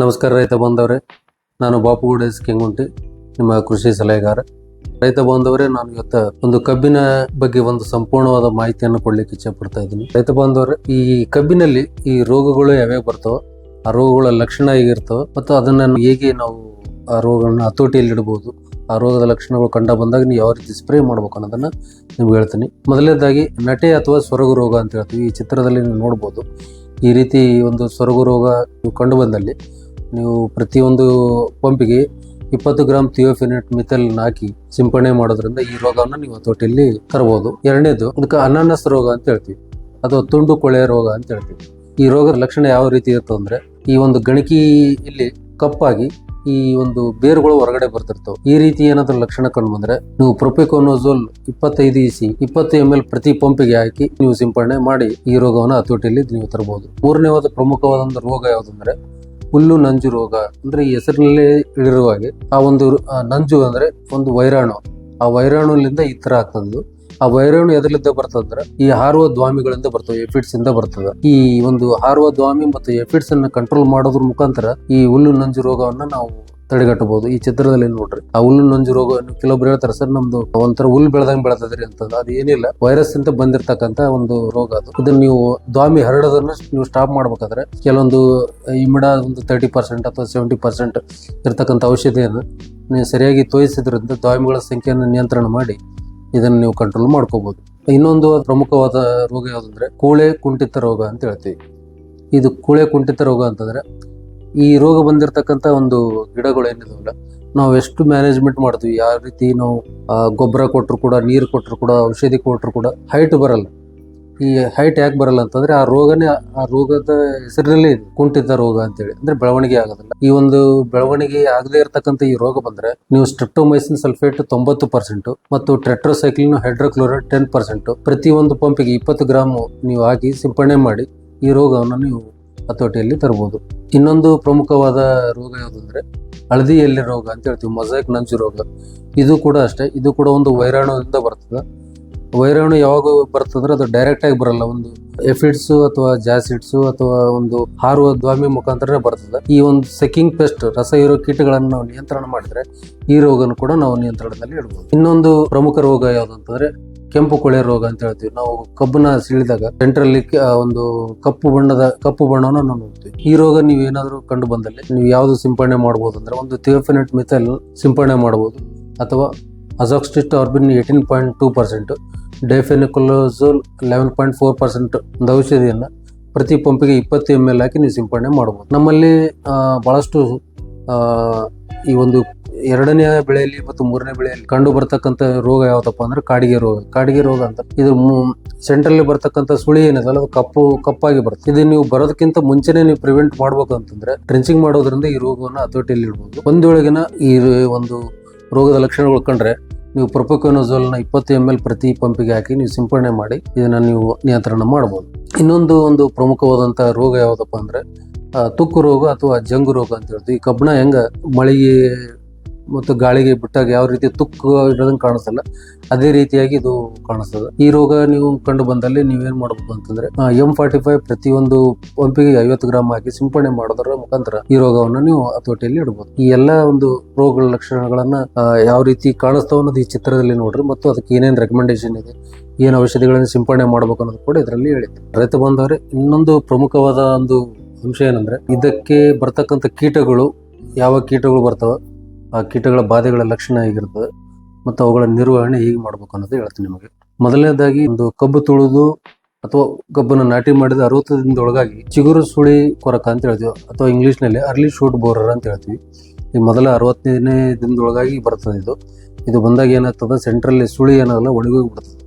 ನಮಸ್ಕಾರ ರೈತ ಬಾಂಧವರೇ. ನಾನು ಬಾಪುಗೌಡ ಎಸ್ ಕೆಂಗುಂಟಿ, ನಿಮ್ಮ ಕೃಷಿ ಸಲಹೆಗಾರ. ರೈತ ಬಾಂಧವರೇ, ನಾನು ಇವತ್ತ ಒಂದು ಕಬ್ಬಿನ ಬಗ್ಗೆ ಒಂದು ಸಂಪೂರ್ಣವಾದ ಮಾಹಿತಿಯನ್ನು ಕೊಡ್ಲಿಕ್ಕೆ ಇಚ್ಛೆ ಪಡ್ತಾ ಇದ್ದೀನಿ. ರೈತ ಬಾಂಧವರೇ, ಈ ಕಬ್ಬಿನಲ್ಲಿ ಈ ರೋಗಗಳು ಯಾವ್ಯಾವ ಬರ್ತಾವ? ಆ ರೋಗಗಳ ಲಕ್ಷಣ ಹೇಗಿರ್ತಾವ? ಮತ್ತು ಅದನ್ನ ಹೇಗೆ ನಾವು ಆ ರೋಗಗಳನ್ನ ಹತೋಟಿಯಲ್ಲಿ ಇಡಬಹುದು ಆ ರೋಗದ ಲಕ್ಷಣಗಳು ಕಂಡ ಬಂದಾಗ ನೀವು ಯಾವ ರೀತಿ ಸ್ಪ್ರೇ ಮಾಡ್ಬೇಕು ಅನ್ನೋದನ್ನ ನಿಮ್ಗೆ ಹೇಳ್ತೀನಿ. ಮೊದಲನೇದಾಗಿ, ನಟೆ ಅಥವಾ ಸೊರಗು ರೋಗ ಅಂತ ಹೇಳ್ತೀವಿ. ಈ ಚಿತ್ರದಲ್ಲಿ ನೀವು ನೋಡ್ಬೋದು. ಈ ರೀತಿ ಒಂದು ಸೊರಗು ರೋಗ ನೀವು ಕಂಡು ಬಂದಲ್ಲಿ ನೀವು ಪ್ರತಿಯೊಂದು ಪಂಪಿಗೆ ಇಪ್ಪತ್ತು ಗ್ರಾಮ್ ಥಿಯೋಫಿನೆಟ್ ಮಿಥಲ್ ಹಾಕಿ ಸಿಂಪಡಣೆ ಮಾಡೋದ್ರಿಂದ ಈ ರೋಗವನ್ನು ನೀವು ಹತೋಟಿಯಲ್ಲಿ ತರಬಹುದು ಎರಡನೇದು ಅದಕ್ಕೆ ಅನಾನಸ್ ರೋಗ ಅಂತ ಹೇಳ್ತೀವಿ. ಅಥವಾ ತುಂಡು ಕೊಳೆ ರೋಗ ಅಂತ ಹೇಳ್ತೀವಿ. ಈ ರೋಗದ ಲಕ್ಷಣ ಯಾವ ರೀತಿ ಇರುತ್ತೆ ಅಂದ್ರೆ, ಈ ಒಂದು ಗಣಕಿ ಇಲ್ಲಿ ಕಪ್ಪಾಗಿ ಈ ಒಂದು ಬೇರುಗಳು ಹೊರಗಡೆ ಬರ್ತಿರ್ತವೆ. ಈ ರೀತಿ ಏನಾದ್ರೂ ಲಕ್ಷಣ ಕಂಡು ಬಂದ್ರೆ, ನೀವು ಪ್ರೊಪಿಕೋನೋಸೋಲ್ ಇಪ್ಪತ್ತೈದು ಇಸಿ, ಇಪ್ಪತ್ತು ಎಂ ಎಲ್ ಪ್ರತಿ ಪಂಪಿಗೆ ಹಾಕಿ ನೀವು ಸಿಂಪಡಣೆ ಮಾಡಿ ಈ ರೋಗವನ್ನು ಹತೋಟಿಯಲ್ಲಿ ನೀವು ತರಬಹುದು ಮೂರನೇವಾದ ಪ್ರಮುಖವಾದ ಒಂದು ರೋಗ ಯಾವುದಂದ್ರೆ ಹುಲ್ಲು ನಂಜು ರೋಗ ಅಂದ್ರೆ ಹೆಸರಿನಲ್ಲೇ ಇಳಿರುವ ಹಾಗೆ, ಆ ಒಂದು ನಂಜು ಅಂದ್ರೆ ಒಂದು ವೈರಾಣು. ಆ ವೈರಾಣುಲಿಂದ ಈ ತರ ಆಗ್ತದ್ದು. ಆ ವೈರಾಣು ಎದರ್ಲಿಂದ ಬರ್ತದಂದ್ರೆ ಈ ಹಾರುವ ದ್ವಾಮಿಗಳಿಂದ ಬರ್ತವೆ ಎಫಿಡ್ಸ್ ಇಂದ ಬರ್ತದೆ. ಈ ಒಂದು ಹಾರುವ ದ್ವಾಮಿ ಮತ್ತು ಎಫಿಡ್ಸ್ ಅನ್ನ ಕಂಟ್ರೋಲ್ ಮಾಡೋದ್ರ ಮುಖಾಂತರ ಈ ಹುಲ್ಲು ನಂಜು ರೋಗವನ್ನ ನಾವು ತಡೆಗಟ್ಟಬಹುದು. ಈ ಚಿತ್ರದಲ್ಲಿ ನೋಡ್ರಿ, ಆ ಹುಲ್ಲು ನಂಜು ರೋಗ ಕೆಲವೊಬ್ರು ಹೇಳ್ತಾರೆ, ಸರ್, ನಮ್ದು ಒಂಥರ ಹುಲ್ ಬೆಳೆದಂಗ್ ಬೆಳೆತದ್ರಿ ಅಂತ ಅದು ಏನಿಲ್ಲ, ವೈರಸ್ ಅಂತ ಬಂದಿರತಕ್ಕಂತ ಒಂದು ರೋಗ ಅದು. ಇದನ್ನ ನೀವು ದ್ವಾಮಿ ಹರಡೋದನ್ನ ನೀವು ಸ್ಟಾಪ್ ಮಾಡ್ಬೇಕಾದ್ರೆ ಕೆಲವೊಂದು ಇಮಿಡ ಒಂದು ತರ್ಟಿ ಪರ್ಸೆಂಟ್ ಅಥವಾ ಸೆವೆಂಟಿ ಪರ್ಸೆಂಟ್ ಇರತಕ್ಕಂಥ ಔಷಧಿಯನ್ನು ನೀವು ಸರಿಯಾಗಿ ತೋಯಿಸಿದ್ರಿಂದ ದ್ವಾಮಿಗಳ ಸಂಖ್ಯೆಯನ್ನು ನಿಯಂತ್ರಣ ಮಾಡಿ ಇದನ್ನು ನೀವು ಕಂಟ್ರೋಲ್ ಮಾಡ್ಕೋಬಹುದು. ಇನ್ನೊಂದು ಪ್ರಮುಖವಾದ ರೋಗ ಯಾವುದಂದ್ರೆ, ಕೂಳೆ ಕುಂಠಿತ ರೋಗ ಅಂತ ಹೇಳ್ತೀವಿ. ಇದು ಕೂಳೆ ಕುಂಠಿತ ರೋಗ ಅಂತಂದ್ರೆ ಈ ರೋಗ ಬಂದಿರತಕ್ಕಂತ ಒಂದು ಗಿಡಗಳು ಏನಿದಾವಲ್ಲ, ನಾವು ಎಷ್ಟು ಮ್ಯಾನೇಜ್ಮೆಂಟ್ ಮಾಡ್ತೀವಿ, ಯಾವ ರೀತಿ ನಾವು ಗೊಬ್ಬರ ಕೊಟ್ಟರು ಕೂಡ, ನೀರು ಕೊಟ್ಟರು ಕೂಡ, ಔಷಧಿ ಕೊಟ್ಟರು ಕೂಡ ಹೈಟ್ ಬರಲ್ಲ. ಈ ಹೈಟ್ ಯಾಕೆ ಬರಲ್ಲ ಅಂತಂದ್ರೆ, ಆ ರೋಗನೇ, ಆ ರೋಗದ ಹೆಸರಿನಲ್ಲಿ ಕುಂಟಿದ್ದ ರೋಗ ಅಂತೇಳಿ. ಅಂದ್ರೆ ಬೆಳವಣಿಗೆ ಆಗೋದಿಲ್ಲ. ಈ ಒಂದು ಬೆಳವಣಿಗೆ ಆಗದೇ ಇರತಕ್ಕಂತ ಈ ರೋಗ ಬಂದ್ರೆ, ನೀವು ಸ್ಟ್ರೆಪ್ಟೋಮೈಸಿನ್ ಸಲ್ಫೇಟ್ ತೊಂಬತ್ತು ಪರ್ಸೆಂಟ್ ಮತ್ತು ಟ್ರೆಟ್ರೋಸೈಕ್ಲಿನ್ ಹೈಡ್ರೋಕ್ಲೋರೈಡ್ ಟೆನ್ ಪರ್ಸೆಂಟ್ ಪ್ರತಿ ಒಂದು ಪಂಪಿಗೆ ಇಪ್ಪತ್ತು ಗ್ರಾಮ್ ನೀವು ಹಾಕಿ ಸಿಂಪಡಣೆ ಮಾಡಿ, ಈ ರೋಗವನ್ನು ನೀವು ಹತೋಟಿಯಲ್ಲಿ ತರಬಹುದು. ಇನ್ನೊಂದು ಪ್ರಮುಖವಾದ ರೋಗ ಯಾವುದಂದ್ರೆ ಹಳದಿ ಎಲ್ಲಿ ರೋಗ ಅಂತ ಹೇಳ್ತೀವಿ ಮೊಸೈಕ್ ನಂಜು ರೋಗ. ಇದು ಕೂಡ ಅಷ್ಟೇ, ಇದು ಕೂಡ ಒಂದು ವೈರಾಣುದಿಂದ ಬರ್ತದೆ. ವೈರಾಣು ಯಾವಾಗ ಬರ್ತದ್ರೆ ಅದು ಡೈರೆಕ್ಟ್ ಆಗಿ ಬರಲ್ಲ, ಒಂದು ಎಫಿಡ್ಸ್ ಅಥವಾ ಜಾಸಿಡ್ಸ್ ಅಥವಾ ಒಂದು ಹಾರುವ ದ್ವಾಮಿ ಮುಖಾಂತರ ಬರ್ತದೆ. ಈ ಒಂದು ಸೆಕಿಂಗ್ ಪೆಸ್ಟ್ ರಸ ಇರೋ ಕೀಟಗಳನ್ನು ನಾವು ನಿಯಂತ್ರಣ ಮಾಡಿದ್ರೆ ಈ ರೋಗನ ಕೂಡ ನಾವು ನಿಯಂತ್ರಣದಲ್ಲಿ ಇಡಬಹುದು ಇನ್ನೊಂದು ಪ್ರಮುಖ ರೋಗ ಯಾವ್ದಂತಂದ್ರೆ ಕೆಂಪು ಕೊಳೆ ರೋಗ ಅಂತ ಹೇಳ್ತೀವಿ. ನಾವು ಕಬ್ಬನ್ನ ಸಿಳಿದಾಗ ಸೆಂಟ್ರಲ್ಲಿ ಒಂದು ಕಪ್ಪು ಬಣ್ಣದ, ಕಪ್ಪು ಬಣ್ಣವನ್ನು ನಾವು ನೋಡ್ತೀವಿ. ಈ ರೋಗ ನೀವು ಏನಾದರೂ ಕಂಡು ಬಂದಲ್ಲಿ, ನೀವು ಯಾವುದು ಸಿಂಪಡಣೆ ಮಾಡ್ಬೋದು ಅಂದ್ರೆ ಒಂದು ಥಿಯೋಫಿನೆಟ್ ಮಿಥೈಲ್ ಸಿಂಪಡಣೆ ಮಾಡ್ಬೋದು. ಅಥವಾ ಅಜಾಕ್ಸ್ಟಿಸ್ಟ್ ಆರ್ಬಿನ್ ಏಯ್ಟೀನ್ ಪಾಯಿಂಟ್ ಟೂ ಪರ್ಸೆಂಟ್ ಡೆಫೆನಿಕೊಲೋಸೋಲ್ ಲೆವೆನ್ ಪಾಯಿಂಟ್ ಫೋರ್ ಪರ್ಸೆಂಟ್ ಒಂದು ಔಷಧಿಯನ್ನು ಪ್ರತಿ ಪಂಪಿಗೆ ಇಪ್ಪತ್ತು ಎಂ ಎಲ್ ಹಾಕಿ ನೀವು ಸಿಂಪಡಣೆ ಮಾಡ್ಬೋದು. ನಮ್ಮಲ್ಲಿ ಭಾಳಷ್ಟು ಈ ಒಂದು ಎರಡನೇ ಬೆಳೆಯಲ್ಲಿ ಮತ್ತು ಮೂರನೇ ಬೆಳೆಯಲ್ಲಿ ಕಂಡು ಬರ್ತಕ್ಕಂಥ ರೋಗ ಯಾವ್ದಪ್ಪ ಅಂದ್ರೆ ಕಾಡಿಗೆ ರೋಗ. ಕಾಡಿಗೆ ರೋಗ ಅಂತ. ಇದು ಸೆಂಟ್ರಲ್ಲಿ ಬರ್ತಕ್ಕಂಥ ಸುಳಿ ಏನಿದಲ್ಲ ಅದು ಕಪ್ಪು, ಕಪ್ಪಾಗಿ ಬರುತ್ತೆ. ಇದು ನೀವು ಬರೋದಕ್ಕಿಂತ ಮುಂಚೆನೆ ನೀವು ಪ್ರಿವೆಂಟ್ ಮಾಡ್ಬೇಕು ಅಂತಂದ್ರೆ ಟ್ರೆಂಚಿಂಗ್ ಮಾಡೋದ್ರಿಂದ ಈ ರೋಗವನ್ನು ಹತೋಟಿಯಲ್ಲಿ ಇಡ್ಬೋದು. ಒಂದೊಳಗಿನ ಈ ಒಂದು ರೋಗದ ಲಕ್ಷಣಗಳು ಕಂಡ್ರೆ, ನೀವು ಪ್ರೊಪೊಕೊನೋಜೋಲ್ನ ಇಪ್ಪತ್ತು ಎಂ ಎಲ್ ಪ್ರತಿ ಪಂಪಿಗೆ ಹಾಕಿ ನೀವು ಸಿಂಪಡಣೆ ಮಾಡಿ, ಇದನ್ನ ನೀವು ನಿಯಂತ್ರಣ ಮಾಡಬಹುದು ಇನ್ನೊಂದು ಒಂದು ಪ್ರಮುಖವಾದಂತಹ ರೋಗ ಯಾವ್ದಪ್ಪ ಅಂದ್ರೆ ತುಕ್ಕು ರೋಗ ಅಥವಾ ಜಂಗು ರೋಗ ಅಂತ ಹೇಳ್ತೀವಿ. ಈ ಕಬ್ಬಣ ಹೆಂಗ ಮಳೆಗೆ ಮತ್ತು ಗಾಳಿಗೆ ಬಿಟ್ಟಾಗ ಯಾವ ರೀತಿ ತುಕ್ಕು ಇರೋದನ್ನು ಕಾಣಿಸಲ್ಲ. ಅದೇ ರೀತಿಯಾಗಿ ಇದು ಕಾಣಿಸ್ತದೆ. ಈ ರೋಗ ನೀವು ಕಂಡು ಬಂದಲ್ಲಿ ನೀವೇನು ಮಾಡಬೇಕು ಅಂತಂದ್ರೆ ಎಂ ಫಾರ್ಟಿ ಫೈವ್ ಪ್ರತಿಯೊಂದು ಪಂಪಿಗೆ ಐವತ್ತು ಗ್ರಾಮ್ ಹಾಕಿ ಸಿಂಪಡಣೆ ಮಾಡೋದರ ಮುಖಾಂತರ ಈ ರೋಗವನ್ನು ನೀವು ಹತೋಟಿಯಲ್ಲಿ ಇಡಬಹುದು ಈ ಎಲ್ಲಾ ಒಂದು ರೋಗಗಳ ಲಕ್ಷಣಗಳನ್ನ ಯಾವ ರೀತಿ ಕಾಣಿಸ್ತಾವ ಅನ್ನೋದು ಈ ಚಿತ್ರದಲ್ಲಿ ನೋಡ್ರಿ. ಮತ್ತು ಅದಕ್ಕೆ ಏನೇನು ರೆಕಮೆಂಡೇಶನ್ ಇದೆ, ಏನು ಔಷಧಿಗಳನ್ನು ಸಿಂಪಡಣೆ ಮಾಡಬೇಕು ಅನ್ನೋದು ಕೂಡ ಇದರಲ್ಲಿ ಹೇಳಿದೆ. ರೈತ ಬಂದವರೇ ಇನ್ನೊಂದು ಪ್ರಮುಖವಾದ ಒಂದು ಅಂಶ ಏನಂದ್ರೆ, ಇದಕ್ಕೆ ಬರ್ತಕ್ಕಂಥ ಕೀಟಗಳು, ಯಾವ ಕೀಟಗಳು ಬರ್ತಾವ? ಆ ಕೀಟಗಳ ಬಾಧೆಗಳ ಲಕ್ಷಣ ಹೇಗಿರ್ತದೆ ಮತ್ತು ಅವುಗಳ ನಿರ್ವಹಣೆ ಹೇಗೆ ಮಾಡ್ಬೇಕು ಅನ್ನೋದು ಹೇಳ್ತೀನಿ ನಿಮಗೆ. ಮೊದಲನೇದಾಗಿ ಒಂದು ಕಬ್ಬು ತುಳಿದು ಅಥವಾ ಕಬ್ಬನ್ನು ನಾಟಿ ಮಾಡಿದ ಅರವತ್ತು ದಿನದೊಳಗಾಗಿ ಚಿಗುರು ಸುಳಿ ಕೊರಕ ಅಂತ ಹೇಳ್ತೀವಿ, ಅಥವಾ ಇಂಗ್ಲೀಷ್ನಲ್ಲಿ ಅರ್ಲಿ ಶೂಟ್ ಬೋರರ್ ಅಂತ ಹೇಳ್ತೀವಿ. ಈ ಮೊದಲ ಅರವತ್ತನೇ ದಿನದೊಳಗಾಗಿ ಬರ್ತದೆ ಇದು. ಇದು ಬಂದಾಗ ಏನಾಗ್ತದೆ, ಸೆಂಟ್ರಲ್ಲಿ ಸುಳಿ ಏನಾಗಲ್ಲ ಒಣಗೋಗಿ ಬಿಡ್ತದೆ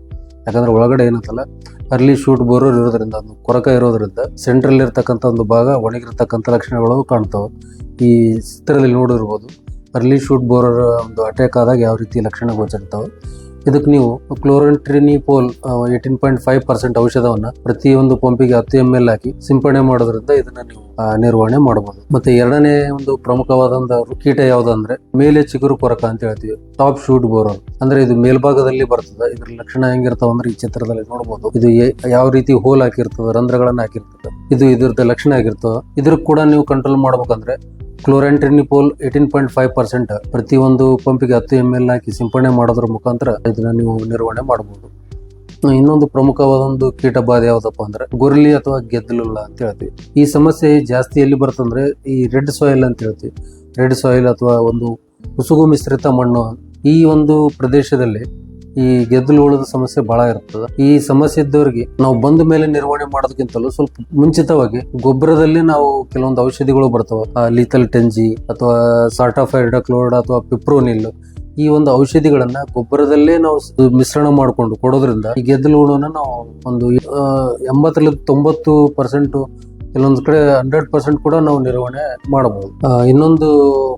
ಯಾಕಂದ್ರೆ ಒಳಗಡೆ ಏನಾಗ್ತಲ್ಲ ಅರ್ಲಿ ಶೂಟ್ ಬೋರರ್ ಇರೋದ್ರಿಂದ, ಒಂದು ಕೊರಕ ಇರೋದ್ರಿಂದ ಸೆಂಟ್ರಲ್ಲಿ ಇರ್ತಕ್ಕಂಥ ಒಂದು ಭಾಗ ಒಣಗಿರ್ತಕ್ಕಂಥ ಲಕ್ಷಣಗಳು ಕಾಣ್ತಾವೆ. ಈ ಚಿತ್ರದಲ್ಲಿ ನೋಡಿರ್ಬೋದು ಅರ್ಲಿ ಶೂಟ್ ಬೋರರ್ ಒಂದು ಅಟ್ಯಾಕ್ ಆದಾಗ ಯಾವ ರೀತಿ ಲಕ್ಷಣ ಗೋಚರಿತಾವೆ ಇದಕ್ಕೆ ನೀವು ಕ್ಲೋರಂಟ್ರಿನಿಪೋಲ್ ಏಯ್ಟೀನ್ ಪಾಯಿಂಟ್ ಫೈವ್ ಪರ್ಸೆಂಟ್ ಔಷಧವನ್ನ ಪ್ರತಿಯೊಂದು ಪಂಪಿಗೆ ಹತ್ತು ಎಂ ಎಲ್ ಹಾಕಿ ಸಿಂಪಡಣೆ ಮಾಡೋದ್ರಿಂದ ಇದನ್ನ ನೀವು ನಿರ್ವಹಣೆ ಮಾಡಬಹುದು ಮತ್ತೆ ಎರಡನೇ ಒಂದು ಪ್ರಮುಖವಾದ ಒಂದು ಕೀಟ ಯಾವ್ದಂದ್ರೆ ಮೇಲೆ ಚಿಗುರು ಕೊರಕ ಅಂತ ಹೇಳ್ತೀವಿ ಟಾಪ್ ಶೂಟ್ ಬೋರರ್ ಅಂದ್ರೆ ಇದು ಮೇಲ್ಭಾಗದಲ್ಲಿ ಬರ್ತದೆ ಇದ್ರ ಲಕ್ಷಣ ಹೆಂಗಿರ್ತಾವ ಅಂದ್ರೆ ಈ ಚಿತ್ರದಲ್ಲಿ ನೋಡಬಹುದು ಇದು ಯಾವ ರೀತಿ ಹೋಲ್ ಹಾಕಿರ್ತದೆ, ರಂಧ್ರಗಳನ್ನ ಹಾಕಿರ್ತದೆ, ಇದು ಇದ್ರದ ಲಕ್ಷಣ ಆಗಿರ್ತದೆ. ಇದ್ರ ಕೂಡ ನೀವು ಕಂಟ್ರೋಲ್ ಮಾಡ್ಬೇಕಂದ್ರೆ ಕ್ಲೋರೆಂಟ್ರಿನಿಪೋಲ್ ಏಯ್ಟೀನ್ ಪಾಯಿಂಟ್ ಫೈವ್ ಪರ್ಸೆಂಟ್ ಪ್ರತಿಯೊಂದು ಪಂಪಿಗೆ ಹತ್ತು ಎಂ ಎಲ್ ಹಾಕಿ ಸಿಂಪಡಣೆ ಮಾಡೋದ್ರ ಮುಖಾಂತರ ಇದನ್ನ ನೀವು ನಿರ್ವಹಣೆ ಮಾಡಬಹುದು ಇನ್ನೊಂದು ಪ್ರಮುಖವಾದ ಒಂದು ಕೀಟ ಬಾಧೆ ಯಾವುದಪ್ಪ ಅಂದ್ರೆ ಗುರುಳಿ ಅಥವಾ ಗೆದ್ದಲುಲ್ಲ ಅಂತ ಹೇಳ್ತೀವಿ. ಈ ಸಮಸ್ಯೆ ಜಾಸ್ತಿ ಎಲ್ಲಿ ಬರ್ತಂದ್ರೆ ಈ ರೆಡ್ ಸಾಯಿಲ್ ಅಂತ ಹೇಳ್ತೀವಿ. ರೆಡ್ ಸಾಯಿಲ್ ಅಥವಾ ಒಂದು ಉಸುಗು ಮಿಶ್ರಿತ ಮಣ್ಣು ಈ ಒಂದು ಪ್ರದೇಶದಲ್ಲಿ ಈ ಗೆದ್ದಲು ಹುಳದ ಸಮಸ್ಯೆ ಬಹಳ ಇರ್ತದೆ. ಈ ಸಮಸ್ಯೆ ಇದ್ದವರಿಗೆ ನಾವು ಬಂದ ಮೇಲೆ ನಿರ್ವಹಣೆ ಮಾಡೋದಕ್ಕಿಂತಲೂ ಸ್ವಲ್ಪ ಮುಂಚಿತವಾಗಿ ಗೊಬ್ಬರದಲ್ಲಿ ನಾವು ಕೆಲವೊಂದು ಔಷಧಿಗಳು ಬರ್ತವೆ. ಲೀತಲ್ ಟೆಂಜಿ ಅಥವಾ ಸಾರ್ಟಾಫೈಡ್ ಕ್ಲೋರ್ಡ್ ಅಥವಾ ಪಿಪ್ರೋನಿಲ್ ಈ ಒಂದು ಔಷಧಿಗಳನ್ನ ಗೊಬ್ಬರದಲ್ಲೇ ನಾವು ಮಿಶ್ರಣ ಮಾಡಿಕೊಂಡು ಕೊಡೋದ್ರಿಂದ ಈ ಗೆದ್ದಲು ಹುಳನ ನಾವು ಒಂದು ಎಂಬತ್ತರಿಂದ ತೊಂಬತ್ತು ಪರ್ಸೆಂಟ್ ಕೆಲವೊಂದು ಕಡೆ ಹಂಡ್ರೆಡ್ ಪರ್ಸೆಂಟ್ ಕೂಡ ನಾವು ನಿರ್ವಹಣೆ ಮಾಡಬಹುದು. ಇನ್ನೊಂದು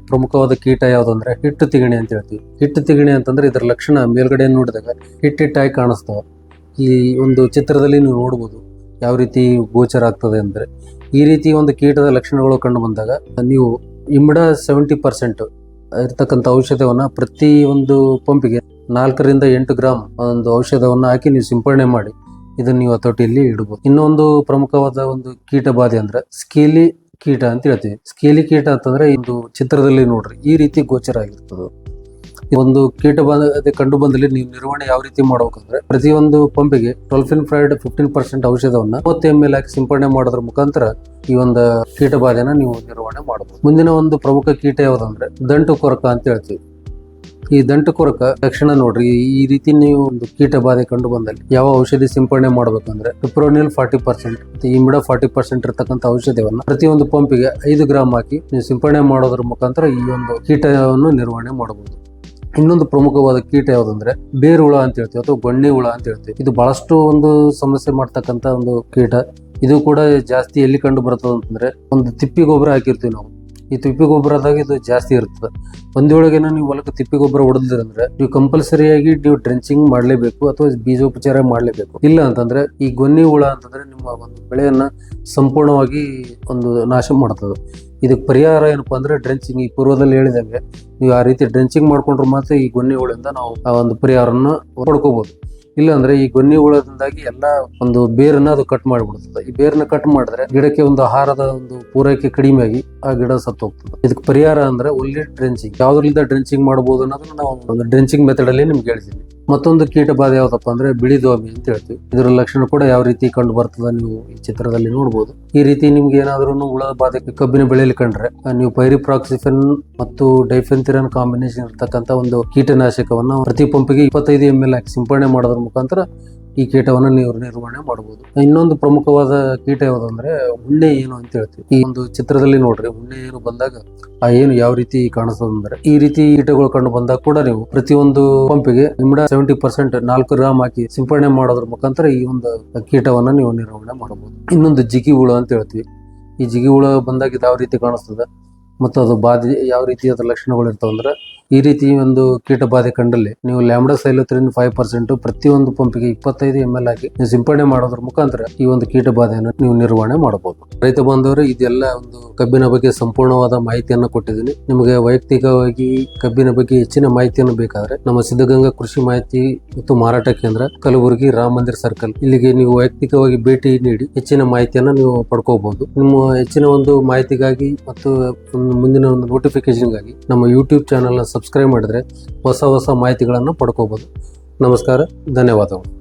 ಪ್ರಮುಖವಾದ ಕೀಟ ಯಾವ್ದಂದ್ರೆ ಹಿಟ್ಟು ತಿಗಣಿ ಅಂತ ಹೇಳ್ತೀವಿ. ಹಿಟ್ಟು ತಿಗಣಿ ಅಂತಂದ್ರೆ ಇದರ ಲಕ್ಷಣ ಮೇಲ್ಗಡೆ ನೋಡಿದಾಗ ಹಿಟ್ಟಿಟ್ಟಾಗಿ ಕಾಣಿಸ್ತಾವ. ಈ ಒಂದು ಚಿತ್ರದಲ್ಲಿ ನೀವು ನೋಡಬಹುದು ಯಾವ ರೀತಿ ಗೋಚರ ಆಗ್ತದೆ ಅಂದ್ರೆ. ಈ ರೀತಿ ಒಂದು ಕೀಟದ ಲಕ್ಷಣಗಳು ಕಂಡು ಬಂದಾಗ ನೀವು ಇಮ್ಡ ಸೆವೆಂಟಿ ಪರ್ಸೆಂಟ್ ಇರ್ತಕ್ಕಂಥ ಔಷಧವನ್ನ ಪ್ರತಿ ಒಂದು ಪಂಪಿಗೆ ನಾಲ್ಕರಿಂದ ಎಂಟು ಗ್ರಾಮ್ ಒಂದು ಔಷಧವನ್ನ ಹಾಕಿ ನೀವು ಸಿಂಪಡಣೆ ಮಾಡಿ. ಇದನ್ನ ನೀವು ಹತೋಟಿಯಲ್ಲಿ ಇಡಬಹುದು ಇನ್ನೊಂದು ಪ್ರಮುಖವಾದ ಒಂದು ಕೀಟ ಬಾಧೆ ಅಂದ್ರೆ ಸ್ಕೇಲಿ ಕೀಟ ಅಂತ ಹೇಳ್ತೀವಿ. ಸ್ಕೇಲಿ ಕೀಟ ಅಂತಂದ್ರೆ ಒಂದು ಚಿತ್ರದಲ್ಲಿ ನೋಡ್ರಿ, ಈ ರೀತಿ ಗೋಚರ ಆಗಿರ್ತದೆ. ಒಂದು ಕೀಟ ಬಾಧೆ ಕಂಡು ಬಂದಲ್ಲಿ ನೀವು ನಿರ್ವಹಣೆ ಯಾವ ರೀತಿ ಮಾಡ್ಬೇಕಂದ್ರೆ, ಪ್ರತಿಯೊಂದು ಪಂಪಿಗೆ ಟೊಲ್ಫಿನ್ ಫ್ರೈಡ್ ಫಿಫ್ಟೀನ್ ಪರ್ಸೆಂಟ್ ಔಷಧವನ್ನ ಮೂವತ್ತು ಎಂ ಎಲ್ ಹಾಕಿ ಸಿಂಪಡಣೆ ಮಾಡೋದ್ರ ಮುಖಾಂತರ ಈ ಒಂದು ಕೀಟ ಬಾಧೆನ ನೀವು ನಿರ್ವಹಣೆ ಮಾಡಬಹುದು ಮುಂದಿನ ಒಂದು ಪ್ರಮುಖ ಕೀಟ ಯಾವುದಂದ್ರೆ ದಂಟು ಕೊರಕ ಅಂತ ಹೇಳ್ತೀವಿ. ಈ ದಂಟು ಕೊರಕ ಲಕ್ಷಣ ನೋಡ್ರಿ, ಈ ರೀತಿ ನೀವು ಒಂದು ಕೀಟ ಬಾಧೆ ಕಂಡು ಬಂದಲ್ಲಿ ಯಾವ ಔಷಧಿ ಸಿಂಪಡಣೆ ಮಾಡ್ಬೇಕಂದ್ರೆ ಪಿಪ್ರೋನಿಲ್ ಫಾರ್ಟಿ ಪರ್ಸೆಂಟ್ ಮತ್ತೆ ಮಿಡ ಫಾರ್ಟಿ ಪರ್ಸೆಂಟ್ ಇರತಕ್ಕಂಥ ಔಷಧಿಯನ್ನ ಪ್ರತಿಯೊಂದು ಪಂಪಿಗೆ ಐದು ಗ್ರಾಮ್ ಹಾಕಿ ನೀವು ಸಿಂಪಡಣೆ ಮಾಡೋದ್ರ ಮುಖಾಂತರ ಈ ಒಂದು ಕೀಟವನ್ನು ನಿರ್ವಹಣೆ ಮಾಡಬಹುದು. ಇನ್ನೊಂದು ಪ್ರಮುಖವಾದ ಕೀಟ ಯಾವುದಂದ್ರೆ ಬೇರು ಹುಳ ಅಂತ ಹೇಳ್ತೀವಿ ಅಥವಾ ಗೊಣ್ಣೆ ಹುಳ ಅಂತ ಹೇಳ್ತೀವಿ. ಇದು ಬಹಳಷ್ಟು ಒಂದು ಸಮಸ್ಯೆ ಮಾಡ್ತಕ್ಕಂಥ ಒಂದು ಕೀಟ. ಇದು ಕೂಡ ಜಾಸ್ತಿ ಎಲ್ಲಿ ಕಂಡು ಬರ್ತದೆ ಅಂತಂದ್ರೆ ಒಂದು ತಿಪ್ಪಿ ಗೊಬ್ಬರ ಹಾಕಿರ್ತೀವಿ ನಾವು. ಈ ತಿಪ್ಪಿ ಗೊಬ್ಬರದಾಗ ಇದು ಜಾಸ್ತಿ ಇರ್ತದೆ. ಒಂದೊಳಗೇನ ನೀವು ಹೊಲಕ್ಕೆ ತಿಪ್ಪಿ ಗೊಬ್ಬರ ಹೊಡೆದ್ರೆ ನೀವು ಕಂಪಲ್ಸರಿಯಾಗಿ ನೀವು ಡ್ರೆಂಚಿಂಗ್ ಮಾಡಲೇಬೇಕು ಅಥವಾ ಬೀಜೋಪಚಾರ ಮಾಡಲೇಬೇಕು. ಇಲ್ಲ ಅಂತಂದ್ರೆ ಈ ಗೊನ್ನಿ ಹುಳ ಅಂತಂದ್ರೆ ನಿಮ್ಮ ಒಂದು ಬೆಳೆಯನ್ನ ಸಂಪೂರ್ಣವಾಗಿ ಒಂದು ನಾಶ ಮಾಡ್ತದೆ. ಇದಕ್ಕೆ ಪರಿಹಾರ ಏನಪ್ಪಾ ಅಂದ್ರೆ ಡ್ರೆಂಚಿಂಗ್. ಈ ಪೂರ್ವದಲ್ಲಿ ಹೇಳಿದಂಗೆ ನೀವು ಆ ರೀತಿ ಡ್ರೆಂಚಿಂಗ್ ಮಾಡ್ಕೊಂಡ್ರೆ ಮಾತ್ರ ಈ ಗೊನ್ನಿ ಹುಳಿಂದ ನಾವು ಆ ಒಂದು ಪರಿಹಾರನ ಪಡ್ಕೋಬಹುದು ಇಲ್ಲ ಅಂದ್ರೆ ಈ ಗೊನ್ನಿ ಹುಳದಿಂದಾಗಿ ಎಲ್ಲ ಒಂದು ಬೇರನ್ನ ಅದು ಕಟ್ ಮಾಡಿಬಿಡ್ತದೆ. ಈ ಬೇರನ್ನ ಕಟ್ ಮಾಡಿದ್ರೆ ಗಿಡಕ್ಕೆ ಒಂದು ಆಹಾರದ ಒಂದು ಪೂರೈಕೆ ಕಡಿಮೆ ಆಗಿ ಆ ಗಿಡ ಸತ್ತು ಹೋಗ್ತದೆ ಇದಕ್ಕೆ ಪರಿಹಾರ ಅಂದ್ರೆ ಒಳ್ಳೆ ಡ್ರೆಂಚಿಂಗ್ ಯಾವ್ದ್ರಿಂದ ಡ್ರೆಂಚಿಂಗ್ ಮಾಡಬಹುದು ಅನ್ನೋದನ್ನ ನಾವು ಒಂದು ಡ್ರೆಂಚಿಂಗ್ ಮೆಥಡ್ ಅಲ್ಲಿ ನಿಮ್ಗೆ ಹೇಳ್ತೀನಿ. ಮತ್ತೊಂದು ಕೀಟ ಬಾಧೆ ಯಾವ್ದಪ್ಪ ಅಂದ್ರೆ ಬಿಳಿ ದೋಮೆ ಅಂತ ಹೇಳ್ತೀವಿ. ಇದರ ಲಕ್ಷಣ ಕೂಡ ಯಾವ ರೀತಿ ಕಂಡು ಬರ್ತದ ನೀವು ಈ ಚಿತ್ರದಲ್ಲಿ ನೋಡಬಹುದು ಈ ರೀತಿ ನಿಮ್ಗೆ ಏನಾದ್ರೂ ಹುಳ ಬಾಧೆ, ಕಬ್ಬಿನ ಬೆಳೆಯಲ್ಲಿ ಕಂಡ್ರೆ ನೀವು ಪೈರಿಪ್ರಾಕ್ಸಿಫೆನ್ ಮತ್ತು ಡೈಫೆನ್ಥಿರನ್ ಕಾಂಬಿನೇಷನ್ ಇರತಕ್ಕಂತ ಒಂದು ಕೀಟನಾಶಕವನ್ನು ಪ್ರತಿ ಪಂಪಿಗೆ ಇಪ್ಪತ್ತೈದು ಎಂ ಎಲ್ ಹಾಕಿ ಸಿಂಪಡಣೆ ಮಾಡೋದ್ರ ಮುಖಾಂತರ ಈ ಕೀಟವನ್ನು ನೀವು ನಿರ್ವಹಣೆ ಮಾಡಬಹುದು. ಇನ್ನೊಂದು ಪ್ರಮುಖವಾದ ಕೀಟ ಯಾವುದಂದ್ರೆ ಉಣ್ಣೆ ಏನು ಅಂತ ಹೇಳ್ತೀವಿ. ಈ ಒಂದು ಚಿತ್ರದಲ್ಲಿ ನೋಡ್ರಿ, ಉಣ್ಣೆ ಏನು ಬಂದಾಗ ಆ ಏನು ಯಾವ ರೀತಿ ಕಾಣಿಸ್ತದೆ ಅಂದ್ರೆ ಈ ರೀತಿ ಕೀಟಗಳು ಕಂಡು ಬಂದಾಗ ಕೂಡ ನೀವು ಪ್ರತಿಯೊಂದು ಪಂಪಿಗೆ ನಿಮ್ಡ ಸೆವೆಂಟಿ ಪರ್ಸೆಂಟ್ ನಾಲ್ಕು ಗ್ರಾಮ್ ಹಾಕಿ ಸಿಂಪಡಣೆ ಮಾಡೋದ್ರ ಮುಖಾಂತರ ಈ ಒಂದು ಕೀಟವನ್ನ ನೀವು ನಿರ್ವಹಣೆ ಮಾಡಬಹುದು. ಇನ್ನೊಂದು ಜಿಗಿ ಹುಳ ಅಂತ ಹೇಳ್ತೀವಿ. ಈ ಜಿಗಿ ಹುಳ ಬಂದಾಗ ಯಾವ ರೀತಿ ಕಾಣಿಸ್ತದೆ? ಮತ್ತು ಅದು ಬಾಧೆ ಯಾವ ರೀತಿ ಅದ್ರ ಲಕ್ಷಣಗಳು ಇರ್ತಾವ ಅಂದ್ರೆ ಈ ರೀತಿ ಒಂದು ಕೀಟ ಬಾಧೆ ಕಂಡಲ್ಲಿ ನೀವು ಲ್ಯಾಂಬ್ಡಾ ಸೈಲೋತ್ರಿನ್ ಫೈವ್ ಪರ್ಸೆಂಟ್ ಪ್ರತಿಯೊಂದು ಪಂಪಿಗೆ ಇಪ್ಪತ್ತೈದು ಎಂ ಎಲ್ ಹಾಕಿ ನೀವು ಸಿಂಪಡಣೆ ಮಾಡೋದ್ರ ಮುಖಾಂತರ ಈ ಒಂದು ಕೀಟ ಬಾಧೆಯನ್ನು ನೀವು ನಿರ್ವಹಣೆ ಮಾಡಬಹುದು. ರೈತ ಬಾಂಧವರು, ಇದೆಲ್ಲ ಒಂದು ಕಬ್ಬಿನ ಬಗ್ಗೆ ಸಂಪೂರ್ಣವಾದ ಮಾಹಿತಿಯನ್ನು ಕೊಟ್ಟಿದ್ದೀನಿ. ನಿಮಗೆ ವೈಯಕ್ತಿಕವಾಗಿ ಕಬ್ಬಿನ ಬಗ್ಗೆ ಹೆಚ್ಚಿನ ಮಾಹಿತಿಯನ್ನು ಬೇಕಾದ್ರೆ ನಮ್ಮ ಸಿದ್ಧಗಂಗಾ ಕೃಷಿ ಮಾಹಿತಿ ಮತ್ತು ಮಾರಾಟ ಕೇಂದ್ರ, ಕಲಬುರಗಿ ರಾಮ ಮಂದಿರ್ ಸರ್ಕಲ್ ಇಲ್ಲಿಗೆ ನೀವು ವೈಯಕ್ತಿಕವಾಗಿ ಭೇಟಿ ನೀಡಿ ಹೆಚ್ಚಿನ ಮಾಹಿತಿಯನ್ನು ನೀವು ಪಡ್ಕೋಬಹುದು. ನಿಮ್ಮ ಹೆಚ್ಚಿನ ಒಂದು ಮಾಹಿತಿಗಾಗಿ ಮತ್ತು ಮುಂದಿನ ಒಂದು ನೋಟಿಫಿಕೇಶನ್ಗಾಗಿ ನಮ್ಮ ಯೂಟ್ಯೂಬ್ ಚಾನಲ್ನ ಸಬ್ಸ್ಕ್ರೈಬ್ ಮಾಡಿದರೆ ಹೊಸ ಹೊಸ ಮಾಹಿತಿಗಳನ್ನು ಪಡ್ಕೋಬೋದು. ನಮಸ್ಕಾರ ಧನ್ಯವಾದಗಳು.